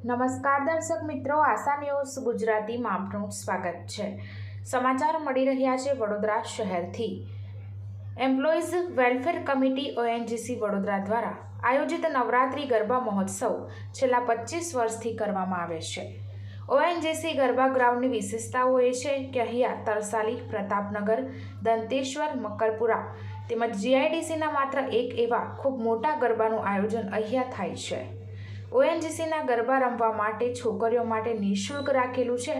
નમસ્કાર દર્શક મિત્રો, આશા ન્યૂઝ ગુજરાતીમાં આપનું સ્વાગત છે. સમાચાર મળી રહ્યા છે વડોદરા શહેરથી. Employees welfare committee ONGC Vadodara દ્વારા આયોજિત નવરાત્રિ ગરબા મહોત્સવ છેલ્લા પચીસ વર્ષથી કરવામાં આવે છે. ઓએનજીસી ગરબા ગ્રાઉન્ડની વિશેષતાઓ એ છે કે અહીંયા તરસાલી, પ્રતાપનગર, દંતેશ્વર, મકરપુરા તેમજ જીઆઈડીસીના માત્ર એક એવા ખૂબ મોટા ગરબાનું આયોજન અહીંયા થાય છે. ઓએનજીસીના ગરબા રમવા માટે છોકરીઓ માટે નિઃશુલ્ક રાખેલું છે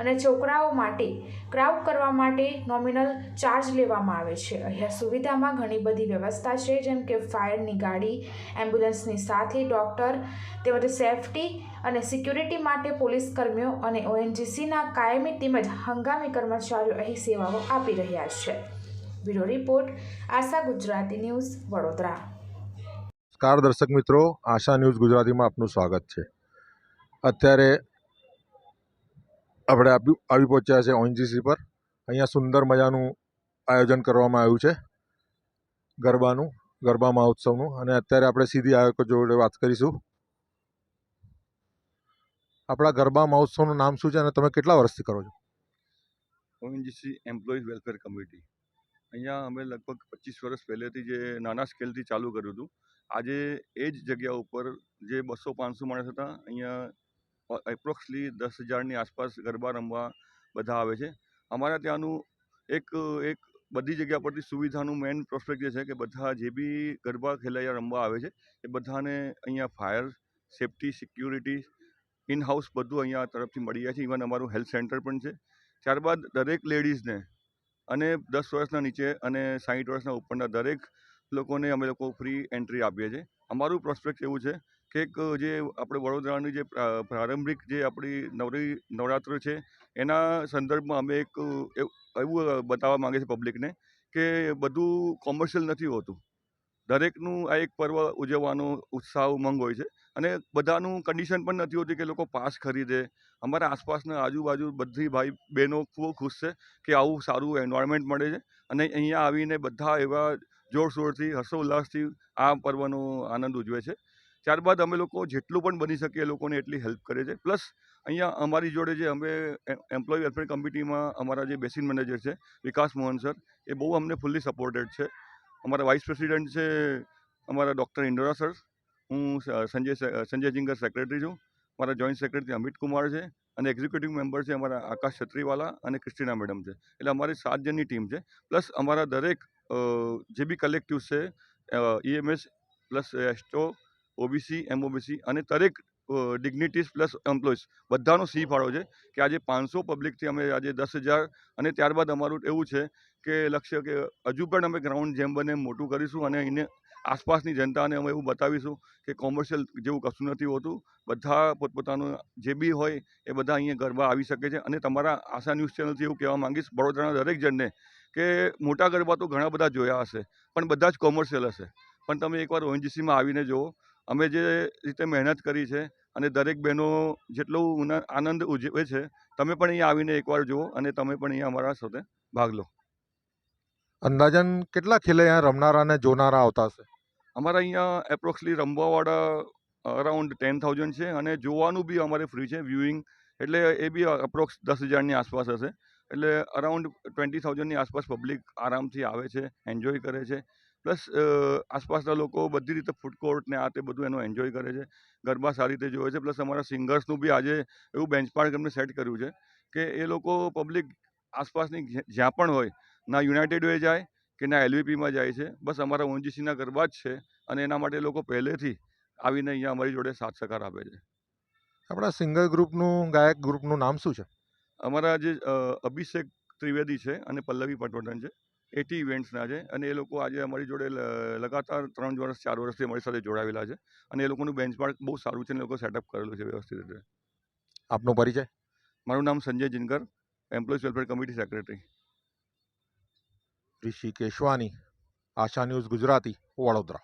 અને છોકરાઓ માટે ક્રાઉડ કરવા માટે નોમિનલ ચાર્જ લેવામાં આવે છે. અહીંયા સુવિધામાં ઘણી બધી વ્યવસ્થા છે, જેમ કે ફાયરની ગાડી, એમ્બ્યુલન્સની સાથે ડૉક્ટર, તેમજ સેફટી અને સિક્યુરિટી માટે પોલીસ કર્મીઓ અને ઓએનજીસીના કાયમી તેમજ હંગામી કર્મચારીઓ અહીં સેવાઓ આપી રહ્યા છે. Bureau report Asha Gujarati news Vadodara. નમસ્કાર દર્શક મિત્રો, આશા ન્યૂઝ ગુજરાતીમાં આપનું સ્વાગત છે. અત્યારે આપણે આવી પહોંચ્યા છે ઓએનજીસી પર. અહીંયા સુંદર મજાનું આયોજન કરવામાં આવ્યું છે. ગરબાનું, ગરબા મહોત્સવનું. અને અત્યારે આપણે સીધી આયોજકો જોડે વાત કરીશું. આપણા ગરબા મહોત્સવનું નામ શું છે અને તમે કેટલા વર્ષથી કરો છો? ઓએનજીસી એમ્પ્લોઈઝ વેલફેર કમિટી અહીંયા અમે લગભગ પચીસ વર્ષ પહેલેથી જે નાના સ્કેલથી ચાલુ કર્યું હતું. આજે એ જ જગ્યા ઉપર જે બસો પાંચસો માણસ હતા, અહીંયા એપ્રોક્સલી દસ હજારની આસપાસ ગરબા રમવા બધા આવે છે. અમારા ત્યાંનું એક એક બધી જગ્યા પરથી સુવિધાનું મેઇન પ્રોસ્પેક્ટ જે છે કે બધા જે બી ગરબા ખેલૈયા રમવા આવે છે, એ બધાને અહીંયા fire safety security in house બધું અહીંયા તરફથી મળી જાય છે. ઇવન અમારું હેલ્થ સેન્ટર પણ છે. ત્યારબાદ દરેક લેડીઝને અને દસ વર્ષના નીચે અને સાઠ વર્ષના ઉપરના દરેક લોકોને અમે લોકો ફ્રી એન્ટ્રી આપીએ છીએ. અમારું પ્રોસ્પેક્ટ એવું છે કે એક, જે આપણે વડોદરાની જે પ્રારંભિક જે આપણી નવરી, નવરાત્ર છે, એના સંદર્ભમાં અમે એક, એવ- બતાવવા માંગે છે પબ્લિકને કે બધું કોમર્શિયલ નથી હોતું. દરેકનું આ એક પર્વ ઉજવવાનો ઉત્સાહ, ઉમંગ હોય છે અને બધાનું કન્ડિશન પણ નથી હોતી કે લોકો પાસ ખરીદે. અમારા આસપાસના આજુબાજુ બધી ભાઈ બહેનો ખૂબ ખુશ છે કે આવું સારું એન્વાયરમેન્ટ મળે છે અને અહીંયા આવીને બધા એવા જોરશોરથી, હર્ષોલ્લાસથી આ પર્વનો આનંદ ઉજવે છે. ત્યારબાદ અમે લોકો જેટલું પણ બની શકીએ એ લોકોને એટલી હેલ્પ કરે છે. પ્લસ અહીંયા અમારી જોડે જે અમે એમ્પ્લોય વેલફેર કમિટીમાં અમારા જે બેસિન મેનેજર છે, વિકાસ મોહન સર, એ બહુ અમને ફૂલ્લી સપોર્ટેડ છે. અમારા વાઇસ પ્રેસિડેન્ટ છે અમારા ડૉક્ટર ઇન્દોરા સર, હું સંજય સંજય જિંગર સેક્રેટરી છું. મારા જોઈન્ટ સેક્રેટરી અમિત કુમાર છે અને એક્ઝિક્યુટિવ મેમ્બર છે અમારા આકાશ છત્રીવાલા અને ક્રિસ્ટીના મેડમ છે. એટલે અમારી સાત જણની ટીમ છે. પ્લસ અમારા દરેક જે બી કલેક્ટિવ છે ઈએમએસ પ્લસ એસ્ટો ઓબીસી એમઓબીસી અને દરેક ડિગ્નિટીઝ પ્લસ એમ્પ્લોઈઝ બધાનો સી ફાળો છે કે આજે પાંચસો પબ્લિકથી અમે આજે દસ હજાર અને ત્યારબાદ અમારું એવું છે કે લક્ષ્ય કે હજુ પણ અમે ગ્રાઉન્ડ જેમ બને મોટું કરીશું અને એને આસપાસની જનતાને અમે એવું બતાવીશું કે કોમર્શિયલ જેવું કશું નથી હોતું. બધા પોતપોતાનું જે બી હોય એ બધા અહીંયા ગરબા આવી શકે છે અને તમારા આશા ન્યૂઝ ચેનલથી એવું કહેવા માંગીશ, વડોદરાના દરેક જણને કે મોટા ગરબા તો ઘણા બધા જોયા હશે પણ બધા જ કોમર્શિયલ હશે. પણ તમે એકવાર ઓએનજીસીમાં આવીને જુઓ અમે જે રીતે મહેનત કરી છે અને દરેક બહેનો જેટલું આનંદ ઉજવે છે તમે પણ અહીંયા આવીને એકવાર જુઓ અને તમે પણ અહીંયા અમારા સાથે ભાગ લો. અંદાજન કેટલા ખેલૈયા રમનારા અને જોનારા આવતા હશે? અમારા અહીંયા એપ્રોક્સલી રમવાવાળા અરાઉન્ડ ટેન થાઉઝન્ડ છે અને જોવાનું બી અમારે ફ્રી છે વ્યૂઇંગ એટલે એ બી અપ્રોક્સ દસ હજારની આસપાસ હશે. એટલે અરાઉન્ડ ટ્વેન્ટી થાઉઝન્ડની આસપાસ પબ્લિક આરામથી આવે છે એન્જોય કરે છે. પ્લસ આસપાસના લોકો બધી રીતે ફૂડ કોર્ટ ને આ તે બધું એનો એન્જોય કરે છે. ગરબા સારી રીતે જોવે છે. પ્લસ અમારા સિંગર્સનું બી આજે એવું બેન્ચમાર્ક એમને સેટ કર્યું છે કે એ લોકો પબ્લિક આસપાસની જ્યાં પણ હોય, ના યુનાઇટેડ વે જાય કે ના એલવીપીમાં જાય છે. બસ અમારા ઓનજીસીના ગરબા જ છે અને એના માટે લોકો પહેલેથી આવીને અહીંયા અમારી જોડે સાથ સહકાર આપે છે. આપણા સિંગર ગ્રુપનું ગાયક ગ્રુપનું નામ શું છે? અમારા જે અભિષેક ત્રિવેદી છે અને પલ્લવી પટવર્ધન છે એટી ઇવેન્ટ્સના છે અને એ લોકો આજે અમારી જોડે લગાતાર ત્રણ વર્ષ ચાર વર્ષથી અમારી સાથે જોડાયેલા છે અને એ લોકોનું બેન્ચમાર્ક બહુ સારું છે અને એ લોકો સેટઅપ કરેલું છે વ્યવસ્થિત રીતે. આપનો પરિચય? મારું નામ Sanjay Jinkar employees welfare committee secretary Rishi Keshwani Asha news Gujarati Vadodara.